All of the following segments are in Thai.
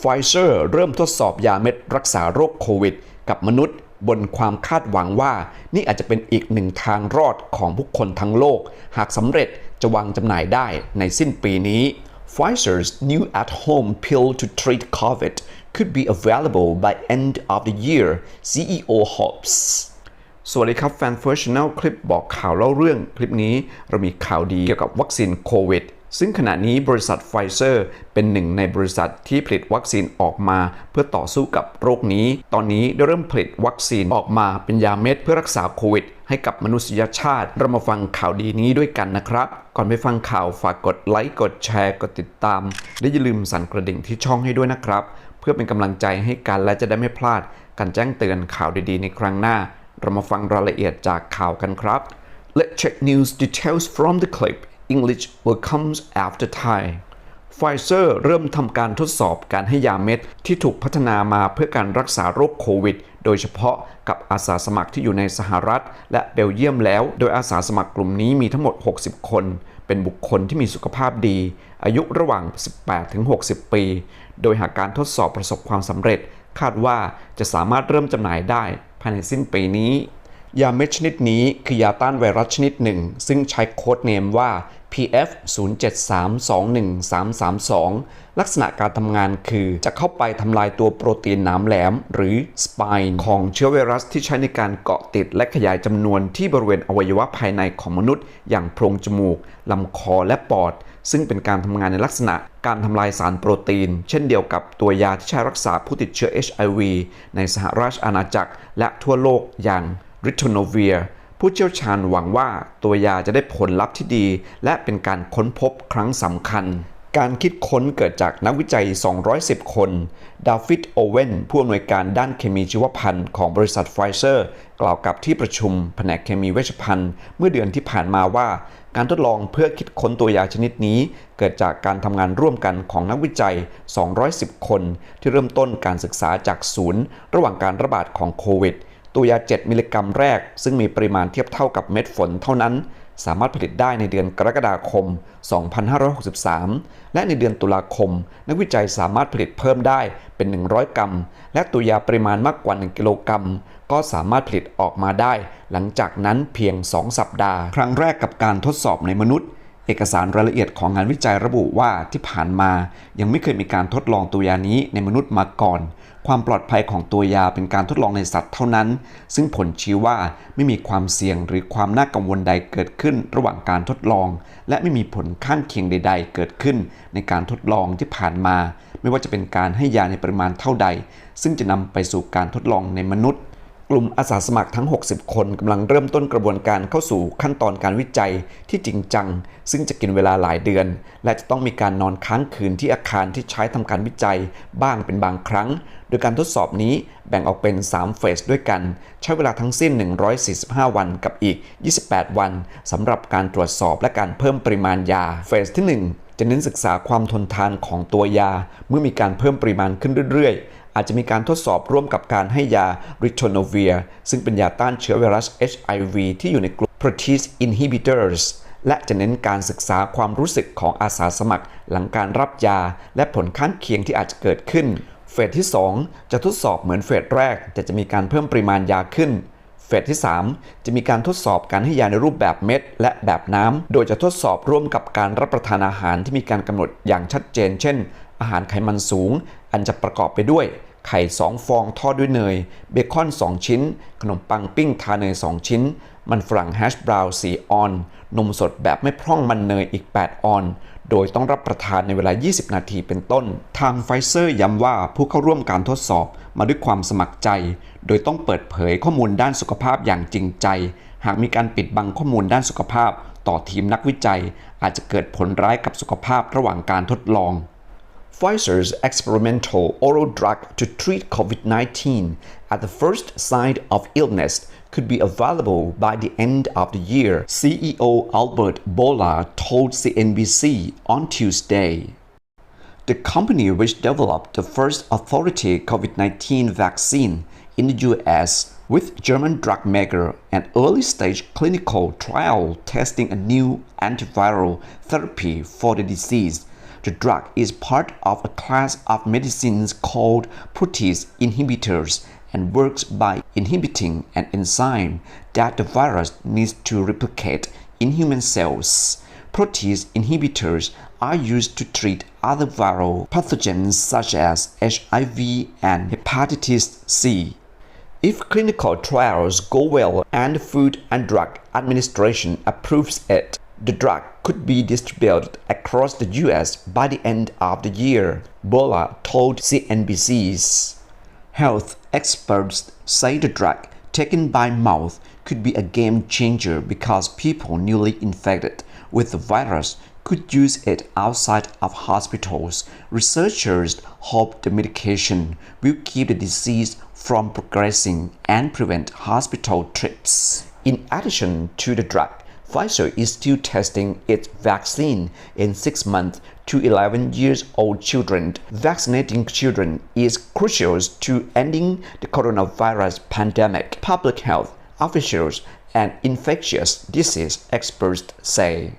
ไฟเซอร์เริ่มทดสอบยาเม็ดรักษาโรคโควิด กับมนุษย์บนความคาดหวังว่า นี่อาจจะเป็นอีกหนึ่งทางรอดของผู้คนทั้งโลก หากสำเร็จจะวางจำหน่ายได้ในสิ้นปีนี้ Pfizer's new at-home pill to treat COVID could be available by end of the year CEO hopes สวัสดีครับแฟน First Channel คลิปบอกข่าวเล่าเรื่องคลิปนี้เรามีข่าวดีเกี่ยวกับวัคซีนโควิด ซึ่งขณะนี้บริษัทไฟเซอร์เป็นหนึ่งในบริษัทที่ผลิตวัคซีนออกมา เพื่อต่อสู้กับโรคนี้ ตอนนี้ได้เริ่มผลิตวัคซีนออกมาเป็นยาเม็ดเพื่อรักษาโควิดให้กับมนุษยชาติ เรามาฟังข่าวดีนี้ด้วยกันนะครับ ก่อนไปฟังข่าวฝากกดไลค์ กดแชร์ กดติดตาม และอย่าลืมสั่นกระดิ่งที่ช่องให้ด้วยนะครับ เพื่อเป็นกำลังใจให้กันและจะได้ไม่พลาด การแจ้งเตือนข่าวดีๆ ในครั้งหน้า เรามาฟังรายละเอียดจากข่าวกันครับ Let's check news details from the clip English will comes after Thai ไฟเซอร์เริ่มทำการทดสอบการให้ยาเม็ดที่ถูกพัฒนามาเพื่อการรักษาโรคโควิด โดยเฉพาะกับอาสาสมัครที่อยู่ในสหรัฐ และเบลเยียมแล้ว โดยอาสาสมัครกลุ่มนี้มีทั้งหมด 60 คน เป็นบุคคลที่มีสุขภาพดี อายุระหว่าง 18 ถึง 60 ปี โดยหากการทดสอบประสบความสำเร็จ คาดว่าจะสามารถเริ่มจำหน่ายได้ภายในสิ้นปีนี้ ยาเม็ดชนิดนี้คือยาต้านไวรัสชนิดหนึ่ง ซึ่งใช้โค้ดเนมว่า PF 07321332 ลักษณะการทำงานคือจะเข้าไปทำลายตัวโปรตีนหนามแหลม หรือ spine ของเชื้อไวรัสที่ใช้ในการเกาะติดและขยายจำนวนที่บริเวณอวัยวะภายในของมนุษย์ อย่างโพรงจมูกลำคอและปอด ซึ่งเป็นการทำงานในลักษณะการทำลายสารโปรตีน เช่นเดียวกับตัวยาที่ใช้รักษาผู้ติดเชื้อ HIV ในสหราชอาณาจักรและทั่วโลกอย่างริโทโนเวียผู้เชี่ยวชาญหวังว่าตัวยาจะได้ผลลัพธ์ที่ดี และเป็นการค้นพบครั้งสำคัญ การคิดค้นเกิดจากนักวิจัย 210 คน ดาฟิดโอเวนผู้อำนวยการด้านเคมีชีวพันธุ์ของบริษัทไฟเซอร์ กล่าวกับที่ประชุมแผนกเคมีเวชภัณฑ์ เมื่อเดือนที่ผ่านมาว่า การทดลองเพื่อคิดค้นตัวยาชนิดนี้ เกิดจากการทำงานร่วมกันของนักวิจัย 210 คน ที่เริ่มต้นการศึกษาจากศูนย์ ระหว่างการระบาดของโควิด ตัวยา 7 มิลลิกรัมแรก ซึ่งมีปริมาณเทียบเท่ากับเม็ดฝนเท่านั้น สามารถผลิตได้ในเดือนกรกฎาคม 2563 และในเดือนตุลาคม นักวิจัยสามารถผลิตเพิ่มได้เป็น 100 กรัม และตัวยาปริมาณมากกว่า 1 กิโลกรัม ก็สามารถผลิตออกมาได้ หลังจากนั้นเพียง 2 สัปดาห์ ครั้งแรกกับการทดสอบในมนุษย์เอกสารรายละเอียดของงานวิจัยระบุว่าที่ผ่านมายังไม่เคยมีการทดลองตัวยานี้ในมนุษย์มาก่อน ความปลอดภัยของตัวยาเป็นการทดลองในสัตว์เท่านั้น ซึ่งผลชี้ว่าไม่มีความเสี่ยงหรือความน่ากังวลใดเกิดขึ้นระหว่างการทดลอง และไม่มีผลข้างเคียงใด ๆ เกิดขึ้นในการทดลองที่ผ่านมา ไม่ว่าจะเป็นการให้ยาในปริมาณเท่าใด ซึ่งจะนำไปสู่การทดลองในมนุษย์ กลุ่มอาสาสมัครทั้ง 60 คนกำลังเริ่มต้นกระบวนการเข้าสู่ขั้นตอนการวิจัยที่จริงจัง ซึ่งจะกินเวลาหลายเดือน และจะต้องมีการนอนค้างคืนที่อาคารที่ใช้ทำการวิจัยบ้างเป็นบางครั้ง โดยการทดสอบนี้แบ่งออกเป็น 3 เฟสด้วยกัน ใช้เวลาทั้งสิ้น 145 วันกับอีก 28 วันสำหรับการตรวจสอบและการเพิ่มปริมาณยา เฟสที่ 1 จะเน้นศึกษาความทนทานของตัวยา เมื่อมีการเพิ่มปริมาณขึ้นเรื่อยๆ อาจจะมีการทดสอบร่วมกับการให้ยาริโทโนเวียซึ่งเป็นยาต้านเชื้อไวรัส HIV ที่อยู่ในกลุ่ม protease inhibitors และจะเน้นการศึกษาความรู้สึกของอาสาสมัคร หลังการรับยาและผลข้างเคียงที่อาจจะเกิดขึ้น เฟสที่ 2 จะทดสอบเหมือนเฟสแรก แต่จะมีการเพิ่มปริมาณยาขึ้นเฟสที่ 3 จะมีการทดสอบการให้ยาในรูปแบบเม็ดและแบบน้ำ โดยจะทดสอบร่วมกับการรับประทานอาหารที่มีการกำหนดอย่างชัดเจน เช่น อาหารไขมันสูง อันจะประกอบไปด้วย ไข่ 2 ฟองทอดด้วยเนย เบคอน 2 ชิ้น ขนมปังปิ้งทาเนย 2 ชิ้น มันฝรั่งแฮชบราวน์4ออน นมสดแบบไม่พร่องมันเนยอีก 8 ออน โดยต้องรับประทานในเวลา 20 นาทีเป็นต้น ทางไฟเซอร์ย้ำว่าผู้เข้าร่วมการทดสอบมาด้วยความสมัครใจ โดยต้องเปิดเผยข้อมูลด้านสุขภาพอย่างจริงใจ หากมีการปิดบังข้อมูลด้านสุขภาพ ต่อทีมนักวิจัย อาจจะเกิดผลร้ายกับสุขภาพระหว่างการทดลอง Pfizer's experimental oral drug to treat COVID 19 at the first sign of illness could be available by the end of the year, CEO Albert Bola told CNBC on Tuesday. The company, which developed the first authority COVID 19 vaccine in the US, with German drug maker an early stage clinical trial testing a new antiviral therapy for the disease, The drug is part of a class of medicines called protease inhibitors and works by inhibiting an enzyme that the virus needs to replicate in human cells. Protease inhibitors are used to treat other viral pathogens such as HIV and hepatitis C. If clinical trials go well and Food and Drug Administration approves it, the drug could be distributed across the US by the end of the year, Bola told CNBC's. Health experts say the drug taken by mouth could be a game changer because people newly infected with the virus could use it outside of hospitals. Researchers hope the medication will keep the disease from progressing and prevent hospital trips. In addition to the drug, Pfizer is still testing its vaccine in 6 months to 11 years old children. Vaccinating children is crucial to ending the coronavirus pandemic. Public health officials and infectious disease experts say.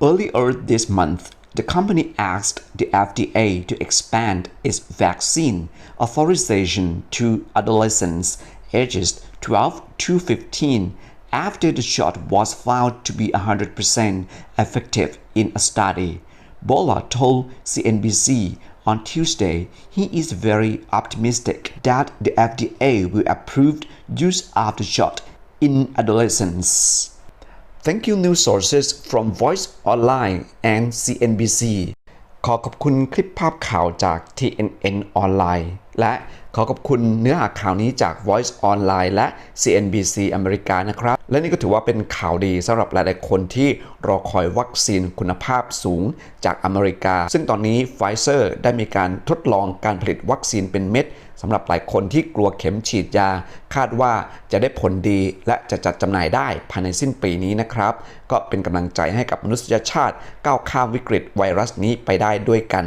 Earlier this month, the company asked the FDA to expand its vaccine authorization to adolescents ages 12 to 15 after the shot was found to be 100% effective in a study. Bola told CNBC on Tuesday he is very optimistic that the FDA will approve use of the shot in adolescents. Thank you news sources from Voice Online and CNBC ขอขอบคุณคลิปภาพข่าวจาก TNN ออนไลน์และ ขอขอบคุณเนื้อหาข่าวนี้จาก Voice Online และ CNBC อเมริกานะครับ และนี่ก็ถือว่าเป็นข่าวดีสำหรับหลายๆคนที่รอคอยวัคซีนคุณภาพสูงจากอเมริกา ซึ่งตอนนี้ไฟเซอร์ได้มีการทดลองการผลิตวัคซีนเป็นเม็ดสำหรับหลายคนที่กลัวเข็มฉีดยา คาดว่าจะได้ผลดีและจะจัดจำหน่ายได้ภายในสิ้นปีนี้นะครับ ก็เป็นกำลังใจให้กับมนุษยชาติก้าวข้ามวิกฤตไวรัสนี้ไปได้ด้วยกัน